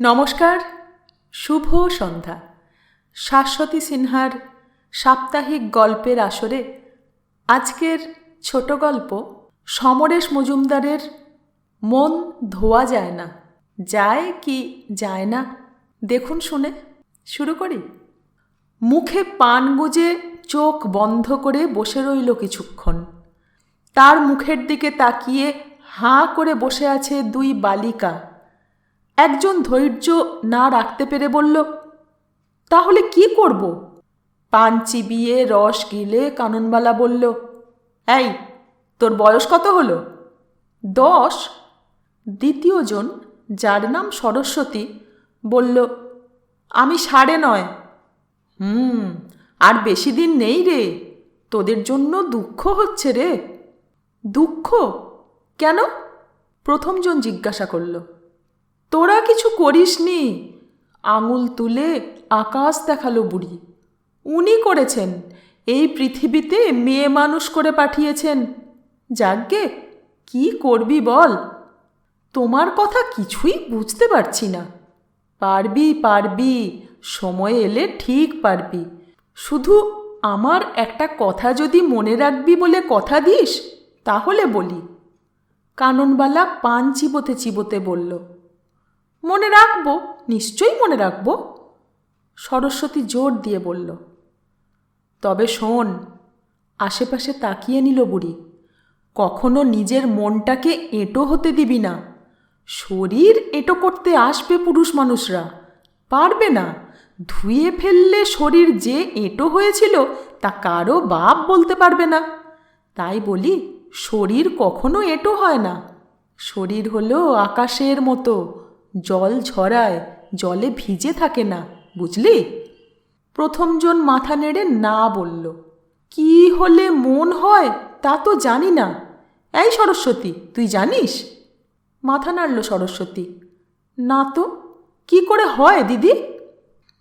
নমস্কার, শুভ সন্ধ্যা। শাশ্বতী সিনহার সাপ্তাহিক গল্পের আসরে আজকের ছোট গল্প, সমরেশ মজুমদারের মন ধোয়া যায় না। যায় কি যায় না? দেখুন শুনে, শুরু করি। মুখে পান গুজে চোখ বন্ধ করে বসে রইল কিছুক্ষণ। তার মুখের দিকে তাকিয়ে হাঁ করে বসে আছে দুই বালিকা। একজন ধৈর্য না রাখতে পেরে বলল, তাহলে কি করব? পান চিবিয়ে রস গিলে কাননবালা বলল, এই, তোর বয়স কত হলো? দশ। দ্বিতীয়জন যার নাম সরস্বতী, বলল, আমি সাড়ে নয়। হুম, আর বেশি দিন নেই রে, তোদের জন্য দুঃখ হচ্ছে রে। দুঃখ? কেন? প্রথমজন জিজ্ঞাসা করল তোরা কিছু করিসনি? আঙুল তুলে আকাশ দেখাল বুড়ি। উনি করেছেন। এই পৃথিবীতে মেয়ে মানুষ করে পাঠিয়েছেন। যাজ্ঞে, কি করবি বল? তোমার কথা কিছুই বুঝতে পারছি না। পারবি পারবি, সময় এলে ঠিক পারবি। শুধু আমার একটা কথা যদি মনে রাখবি বলে কথা দিস, তাহলে বলি। কাননবালা পান চিবোতে চিবোতে বলল মনে রাখব, নিশ্চয়ই মনে রাখব। সরস্বতী জোর দিয়ে বলল, তবে শোন, আশেপাশে তাকিয়ে নিল বুড়ি। কখনো নিজের মনটাকে এঁটো হতে দিবি না। শরীর এঁটো করতে আসবে পুরুষ মানুষরা। পারবে না। ধুয়ে ফেললে শরীর যে এঁটো হয়েছিল তা কারও বাপ বলতে পারবে না। তাই বলি, শরীর কখনো এঁটো হয় না। শরীর হলো আকাশের মতো। জল ঝরায়, জলে ভিজে থাকে না, বুঝলি? প্রথমজন মাথা নেড়ে না বলল, কি হলে মন হয় তা তো জানি না। এই সরস্বতী, তুই জানিস? মাথা নাড়ল সরস্বতী, না তো, কি করে হয় দিদি?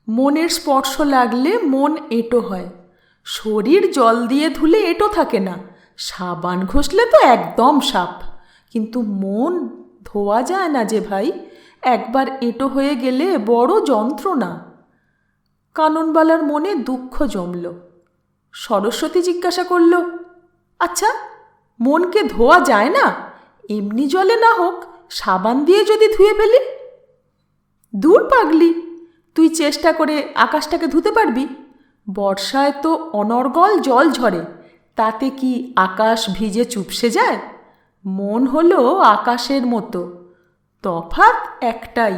মনের স্পর্শ লাগলে মন এঁটো হয়, শরীর জল দিয়ে ধুলে এঁটো থাকে না, সাবান ঘষলে তো একদম সাপ, কিন্তু মন ধোয়া যায় না যে ভাই একবার এঁটো হয়ে গেলে বড় যন্ত্রণা। কাননবালার মনে দুঃখ জমল। সরস্বতী জিজ্ঞাসা করল আচ্ছা মনকে ধোয়া যায় না? এমনি জলে না হোক, সাবান দিয়ে যদি ধুয়ে ফেলি? দূর পাগলি, তুই চেষ্টা করে আকাশটাকে ধুতে পারবি। বর্ষায় তো অনর্গল জল ঝরে, তাতে কি আকাশ ভিজে চুপসে যায়? মন হলো আকাশের মতো। তফাৎ একটাই।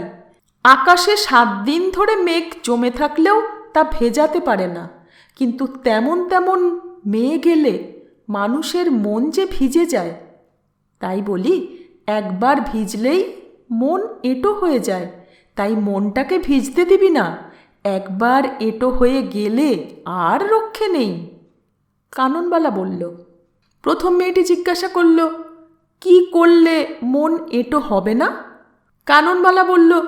আকাশে সাত দিন ধরে মেঘ জমে থাকলেও তা ভেজাতে পারে না। কিন্তু তেমন তেমন মেয়ে গেলে মানুষের মন যে ভিজে যায়। তাই বলি, একবার ভিজলেই মন এঁটো হয়ে যায়। তাই মনটাকে ভিজতে দিবি না। একবার এঁটো হয়ে গেলে আর রক্ষে নেই। কাননবালা বলল। প্রথম মেয়েটি জিজ্ঞাসা করল, কি করলে মন এঁটো হবে না? কাননবালা বলল,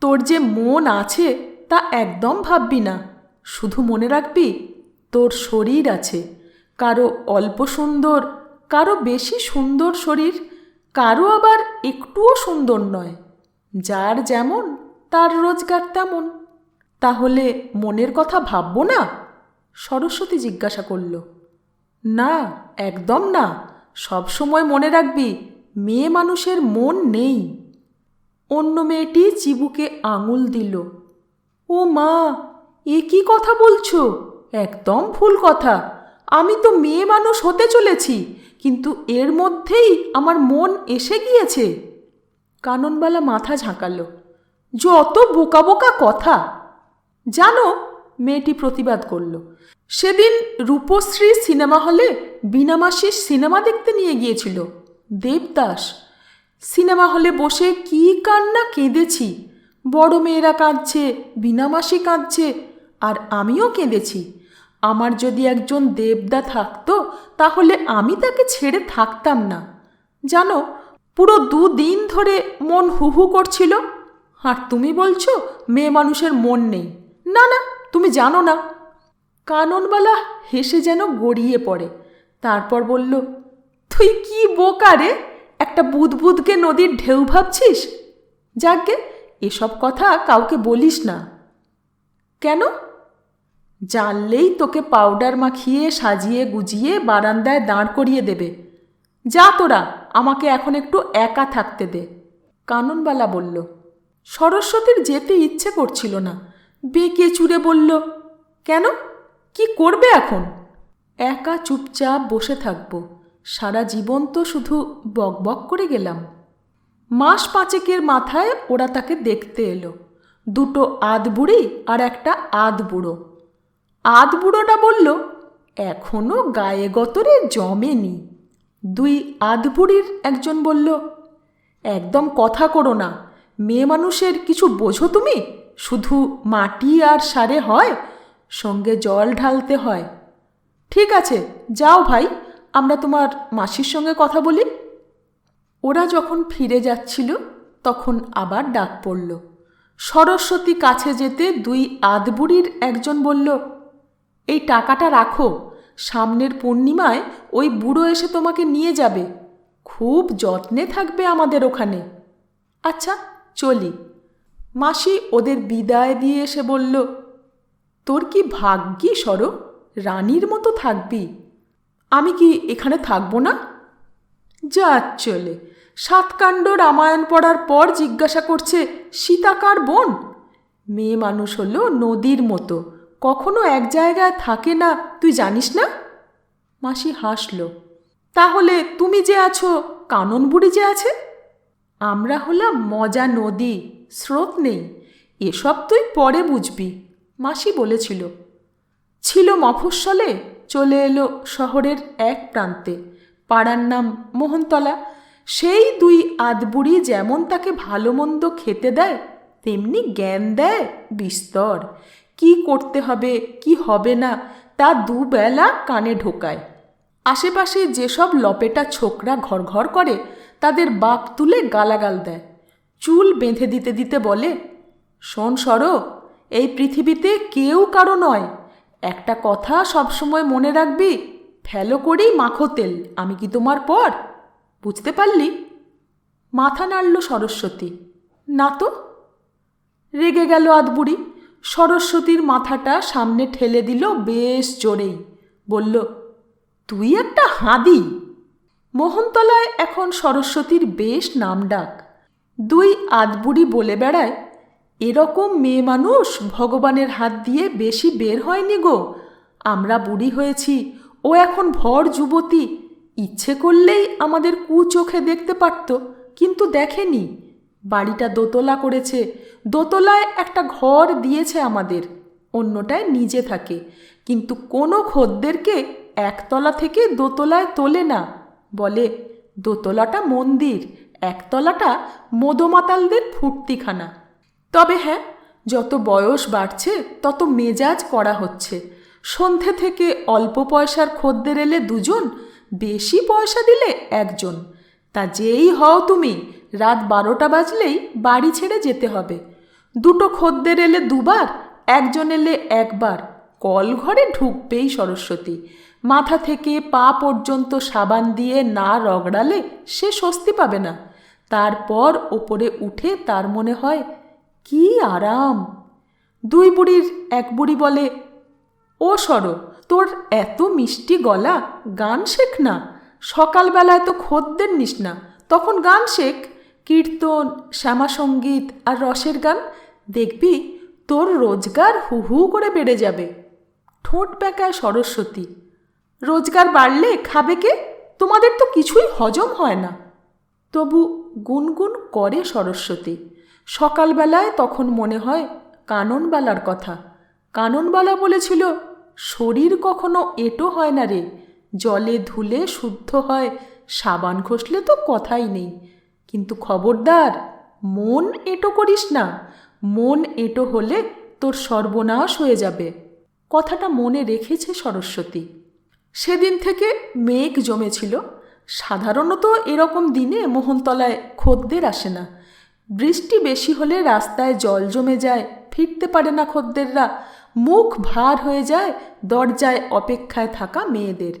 তোর যে মন আছে তা একদম ভাববি না। শুধু মনে রাখবি, তোর শরীর আছে। কারও অল্প সুন্দর, কারও বেশি সুন্দর শরীর, কারও আবার একটুও সুন্দর নয়। যার যেমন, তার রোজগার তেমন। তাহলে মনের কথা ভাববো না? সরস্বতী জিজ্ঞাসা করল, না, একদম না। সবসময় মনে রাখবি, মেয়ে মানুষের মন নেই। অন্য মেয়েটি চিবুকে আঙুল দিল। ও মা, এ কি কথা বলছো? একদম ভুল কথা। আমি তো মেয়ে মানুষ হতে চলেছি, কিন্তু এর মধ্যেই আমার মন এসে গিয়েছে। কাননবালা মাথা ঝাঁকালো। যত বোকা বোকা কথা। জানো, মেয়েটি প্রতিবাদ করল, সেদিন রূপশ্রী সিনেমা হলে বিনামাসির সিনেমা দেখতে নিয়ে গিয়েছিল, দেবদাস। সিনেমা হলে বসে কি কান্না কেঁদেছি? বড় মেয়েরা কাঁদছে বিনামাসি কাঁদছে, আর আমিও কেঁদেছি। আমার যদি একজন দেবদা থাকতো, তাহলে আমি তাকে ছেড়ে থাকতাম না। জানো, পুরো দুদিন ধরে মন হু হু করছিল। আর তুমি বলছো, মেয়ে মানুষের মন নেই। না না, তুমি জানো না। কাননবালা হেসে যেন গড়িয়ে পড়ে। তারপর বলল, তুই কি বোকা রে? একটা বুদবুদকে নদীর ঢেউ ভাবছিস? যাকে এসব কথা কাউকে বলিস না। কেন? জানলেই তোকে পাউডার মাখিয়ে, সাজিয়ে, গুজিয়ে, বারান্দায় দাঁড় করিয়ে দেবে। যা তোরা, আমাকে এখন একটু একা থাকতে দে। কাননবালা বলল, সরস্বতীর যেতে ইচ্ছে করছিল না। বেঁকে চুরে বলল, কেন? কি করবে এখন? একা চুপচাপ বসে থাকব। সারা জীবন তো শুধু বকবক করে গেলাম। মাস পাঁচেকের মাথায় ওরা তাকে দেখতে এলো। দুটো আধ বুড়ি আর একটা আধ বুড়ো। আধ বুড়োটা বলল, এখনও গায়ে গতরে জমেনি। দুই আধ বুড়ির একজন বলল, একদম কথা করো না। মেয়ে মানুষের কিছু বোঝো তুমি? শুধু মাটি আর সারে হয়, সঙ্গে জল ঢালতে হয়। ঠিক আছে, যাও ভাই আমরা তোমার মাসির সঙ্গে কথা বলি? ওরা যখন ফিরে যাচ্ছিল, তখন আবার ডাক পড়ল। সরস্বতী কাছে যেতে দুই আধবুড়ির একজন বলল, এই টাকাটা রাখো, সামনের পূর্ণিমায় ওই বুড়ো এসে তোমাকে নিয়ে যাবে। খুব যত্নে থাকবে আমাদের ওখানে। আচ্ছা চলি। মাসি ওদের বিদায় দিয়ে এসে বলল, তোর কি ভাগ্যি সর? রানীর মতো থাকবি। আমি কি এখানে থাকব না? যা চলে। সাতকাণ্ড রামায়ণ পড়ার পর জিজ্ঞাসা করছে সীতাকার বোন? মেয়ে মানুষ হলো নদীর মতো। কখনো এক জায়গায় থাকে না, তুই জানিস না? মাসি হাসল। তাহলে তুমি যে আছো, কানন বুড়ি যে আছে? আমরা হলাম মজা নদী, স্রোত নেই, এসব তুই পরে বুঝবি মাসি বলেছিল। ছিল মফস্বলে? চলে এলো শহরের এক প্রান্তে। পাড়ার নাম মোহনতলা। সেই দুই আধবুড়ি যেমন তাকে ভালো মন্দ খেতে দেয়, তেমনি জ্ঞান দেয়, বিস্তর। কি করতে হবে, কি হবে না, তা দুবেলা কানে ঢোকায়। আশেপাশে যেসব লপেটা ছোকরা ঘর ঘর করে, তাদের বাপ তুলে গালাগাল দেয়। চুল বেঁধে দিতে দিতে বলে, শোন সর, এই পৃথিবীতে কেউ কারও নয় একটা কথা সবসময় মনে রাখবি, ফেলো করেই মাখো তেল, আমি কি তোমার পর? বুঝতে পারলি? মাথা নাড়ল সরস্বতী। না তো। রেগে গেল আধবুড়ি সরস্বতীর মাথাটা সামনে ঠেলে দিল বেশ জোরেই। বলল, তুই একটা হাঁদি। মোহনতলায় এখন সরস্বতীর বেশ নাম ডাক। দুই আধবুড়ি বলে বেড়ায় এরকম মেয়ে মানুষ ভগবানের হাত দিয়ে বেশি বের হয়নি গো। আমরা বুড়ি হয়েছি, ও এখন ভর যুবতী। ইচ্ছে করলেই আমাদের কু চোখে দেখতে পারত, কিন্তু দেখেনি। বাড়িটা দোতলা করেছে, দোতলায় একটা ঘর দিয়েছে আমাদের, অন্যটায় নিজে থাকে। কিন্তু কোনো খদ্দেরকে একতলা থেকে দোতলায় তোলে না। বলে, দোতলাটা মন্দির, একতলাটা মদমাতালদের ফুর্তিখানা। তবে হ্যাঁ যত বয়স বাড়ছে, তত মেজাজ করা হচ্ছে। সন্ধে থেকে অল্প পয়সার খদ্দের এলে দুজন, বেশি পয়সা দিলে একজন। তা যেই হও তুমি, রাত বারোটা বাজলেই বাড়ি ছেড়ে যেতে হবে। দুটো খদ্দের এলে দুবার, একজন এলে একবার। কল ঘরে ঢুকবেই সরস্বতী। মাথা থেকে পা পর্যন্ত সাবান দিয়ে না রগড়ালে সে স্বস্তি পাবে না। তারপর ওপরে উঠে তার মনে হয় কি আরাম। দুই বুড়ির এক বুড়ি বলে, ও সর, তোর এত মিষ্টি গলা, গান শেখ না। সকালবেলায় তো খদ্দের নিস না। তখন গান শেখ, কীর্তন শ্যামাসঙ্গীত আর রসের গান। দেখবি, তোর রোজগার হু হু করে বেড়ে যাবে। ঠোঁট প্যাঁকায় সরস্বতী। রোজগার বাড়লে খাবে কে? তোমাদের তো কিছুই হজম হয় না। তবু গুনগুন করে সরস্বতী। সকালবেলায় তখন মনে হয় কাননবালার কথা। কাননবালা বলেছিল, শরীর কখনো এটো হয় না রে, জলে ধুলে শুদ্ধ হয়, সাবান ঘষলে তো কথাই নেই। কিন্তু খবরদার, মন এটো করিস না, মন এটো হলে তোর সর্বনাশ হয়ে যাবে। কথাটা মনে রেখেছে সরস্বতী। সেদিন থেকে মেঘ জমেছিল। সাধারণত এরকম দিনে মোহনতলায় খদ্দের আসে না। বৃষ্টি বেশি হলে রাস্তায় জল জমে যায়, ফিরতে পারে না খদ্দেররা। মুখ ভার হয়ে যায় দরজায় অপেক্ষায় থাকা মেয়েদের।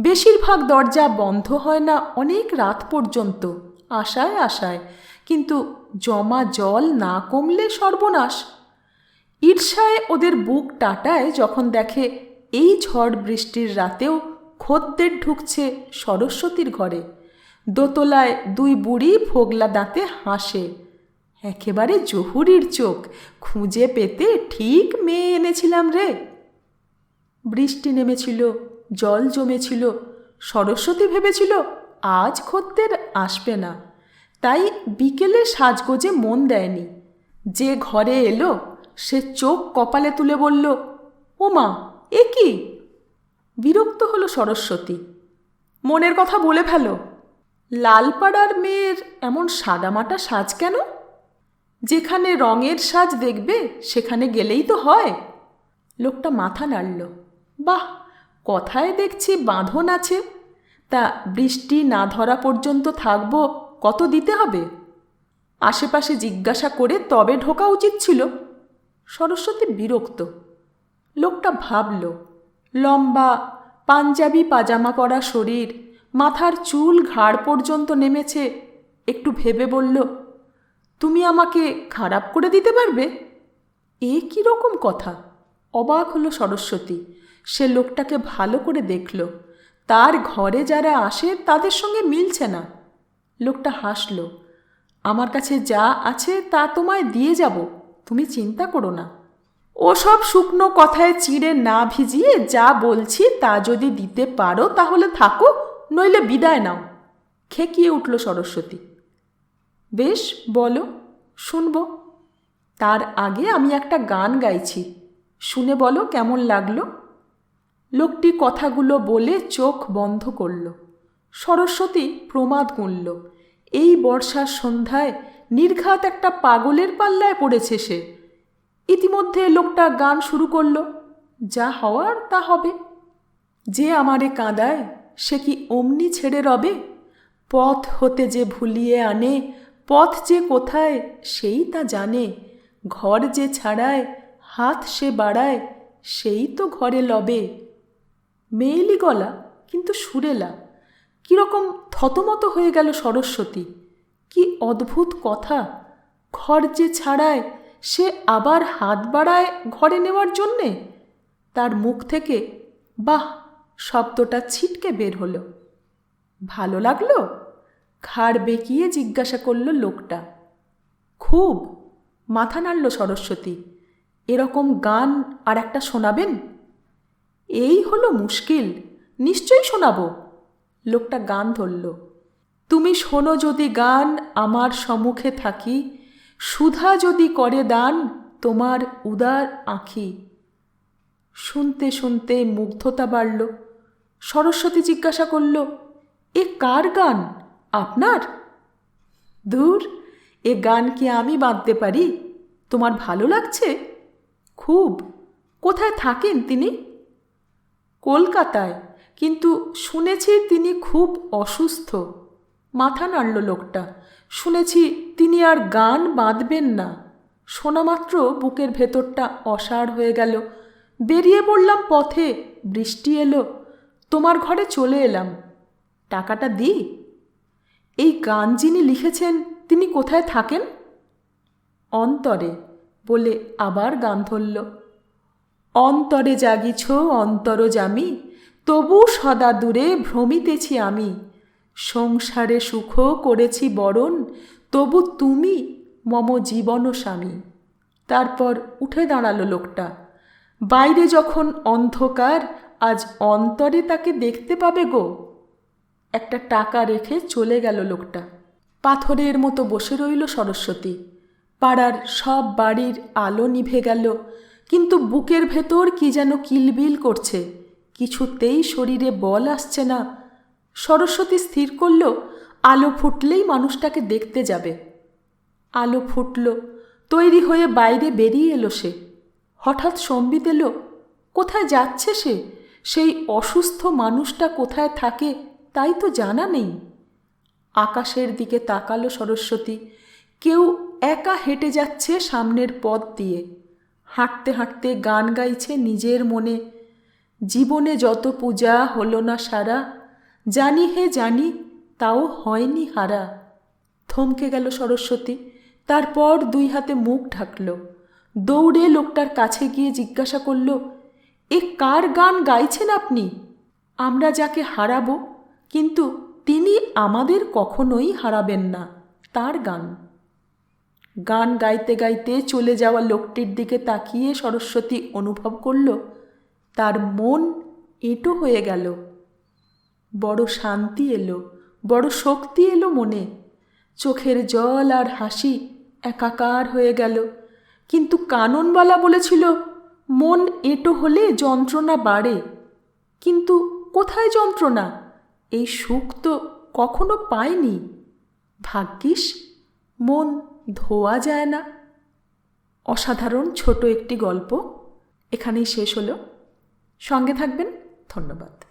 বেশিরভাগ দরজা বন্ধ হয় না অনেক রাত পর্যন্ত, আশায় আশায়। কিন্তু জমা জল না কমলে সর্বনাশ। ঈর্ষায় ওদের বুক টাটায় যখন দেখে এই ঝড় বৃষ্টির রাতেও খদ্দের ঢুকছে সরস্বতীর ঘরে। দোতলায় দুই বুড়ি ফোগলা দাঁতে হাসে। একেবারে জহুরির চোখ, খুঁজে পেতে ঠিক মেয়ে এনেছিলাম রে। বৃষ্টি নেমেছিল, জল জমেছিল, সরস্বতী ভেবেছিল আজ খদ্দের আসবে না। তাই বিকেলে সাজগোজে মন দেয়নি। যে ঘরে এলো, সে চোখ কপালে তুলে বলল, ওমা, এ কি? বিরক্ত হলো সরস্বতী। মনের কথা বলে ফেলো। লালপাড়ার মেয়ের এমন সাদামাটা সাজ কেন? যেখানে রঙের সাজ দেখবে, সেখানে গেলেই তো হয়। লোকটা মাথা নাড়ল। বাহ, কথায় দেখছি বাঁধন আছে। তা বৃষ্টি না ধরা পর্যন্ত থাকব কত দিতে হবে? আশেপাশে জিজ্ঞাসা করে তবে ঢোকা উচিত ছিল। সরস্বতী বিরক্ত। লোকটা ভাবল, লম্বা পাঞ্জাবি পাজামা পরা শরীর মাথার চুল ঘাড় পর্যন্ত নেমেছে। একটু ভেবে বলল, তুমি আমাকে খারাপ করে দিতে পারবে? এ রকম কথা? অবাক হলো সরস্বতী। সে লোকটাকে ভালো করে দেখল। তার ঘরে যারা আসে তাদের সঙ্গে মিলছে না। লোকটা হাসল, আমার কাছে যা আছে তা তোমায় দিয়ে যাব, তুমি চিন্তা করো না। ওসব শুকনো কথায় চিড়ে না ভিজিয়ে যা বলছি তা যদি দিতে পারো তাহলে থাকো। নইলে বিদায় নাও। খেকিয়ে উঠল সরস্বতী। বেশ, বলো, শুনব। তার আগে আমি একটা গান গাইছি। শুনে বলো কেমন লাগল? লোকটি কথাগুলো বলে চোখ বন্ধ করল। সরস্বতী প্রমাদ গুনল। এই বর্ষার সন্ধ্যায় নির্ঘাত একটা পাগলের পাল্লায় পড়েছে সে। ইতিমধ্যে লোকটা গান শুরু করল। যা হওয়ার তা হবে। যে আমারে কাঁদায় সে কি অমনি ছেড়ে রবে? পথ হতে যে ভুলিয়ে আনে, পথ যে কোথায় সেই তা জানে। ঘর যে ছাড়ায়, হাত সে বাড়ায়, সেই তো ঘরে লবে। মেয়েলি গলা, কিন্তু সুরেলা। কীরকম থতমত হয়ে গেল সরস্বতী। কি অদ্ভুত কথা। ঘর যে ছাড়ায়, সে আবার হাত বাড়ায় ঘরে নেওয়ার জন্যে? তার মুখ থেকে, বাহ! শব্দটা ছিটকে বের হলো। ভালো লাগল? ঘাড় বেঁকিয়ে জিজ্ঞাসা করল লোকটা। খুব! মাথা নাড়ল সরস্বতী। এরকম গান আর একটা শোনাবেন? এই হলো মুশকিল, নিশ্চয়ই শোনাবো। লোকটা গান ধরল। তুমি শোনো যদি গান, আমার সম্মুখে থাকি। সুধা যদি করে দান, তোমার উদার আঁখি। শুনতে শুনতে মুগ্ধতা বাড়ল। সরস্বতী জিজ্ঞাসা করল, এ কার গান? আপনার? দূর এ গান কি আমি বাঁধতে পারি? তোমার ভালো লাগছে? খুব। কোথায় থাকেন তিনি? কলকাতায়। কিন্তু শুনেছি তিনি খুব অসুস্থ। মাথা নাড়ল লোকটা। শুনেছি তিনি আর গান বাঁধবেন না। শোনামাত্র বুকের ভেতরটা অসাড় হয়ে গেল। বেরিয়ে পড়লাম পথে, বৃষ্টি এলো। তোমার ঘরে চলে এলাম। টাকাটা দিই? এই গান যিনি লিখেছেন, তিনি কোথায় থাকেন? অন্তরে বলে আবার গান ধরল। অন্তরে জাগিছ অন্তর জামি, তবু সদা দূরে ভ্রমিতেছি আমি। সংসারে সুখ করেছি বরণ, তবু তুমি মম জীবন স্বামী। তারপর উঠে দাঁড়াল লোকটা। বাইরে যখন অন্ধকার আজ অন্তরে তাকে দেখতে পাবে গো। একটা টাকা রেখে চলে গেল লোকটা। পাথরের মতো বসে রইল সরস্বতী। পাড়ার সব বাড়ির আলো নিভে গেল, কিন্তু বুকের ভেতর কি যেন কিলবিল করছে। কিছুতেই শরীরে বল আসছে না। সরস্বতী স্থির করল, আলো ফুটলেই মানুষটাকে দেখতে যাবে। আলো ফুটল, তৈরি হয়ে বাইরে বেরিয়ে এলো সে। হঠাৎ সম্বিত এলো, কোথায় যাচ্ছে সে? সেই অসুস্থ মানুষটা কোথায় থাকে তাই তো জানা নেই। আকাশের দিকে তাকালো সরস্বতী। কেউ একা হেঁটে যাচ্ছে সামনের পথ দিয়ে। হাঁটতে হাঁটতে গান গাইছে নিজের মনে। জীবনে যত পূজা হলো না সারা, জানি হে জানি তাও হয়নি হারা। থমকে গেল সরস্বতী। তারপর দুই হাতে মুখ ঢাকল। দৌড়ে লোকটার কাছে গিয়ে জিজ্ঞাসা করল এ কার গান গাইছেন আপনি? আমরা যাকে হারাবো, কিন্তু তিনি আমাদের কখনোই হারাবেন না, তার গান। গান গাইতে গাইতে চলে যাওয়া লোকটির দিকে তাকিয়ে সরস্বতী অনুভব করল, তার মন এঁটো হয়ে গেল। বড় শান্তি এলো, বড় শক্তি এলো মনে। চোখের জল আর হাসি একাকার হয়ে গেল, কিন্তু কাননবালা বলেছিল মন এঁটো হলে যন্ত্রণা বাড়ে। কিন্তু কোথায় যন্ত্রণা? এই সুখ তো কখনো পায়নি ভাগ্যিস, মন ধোয়া যায় না। অসাধারণ ছোট একটি গল্প। এখানেই শেষ হলো। সঙ্গে থাকবেন। ধন্যবাদ।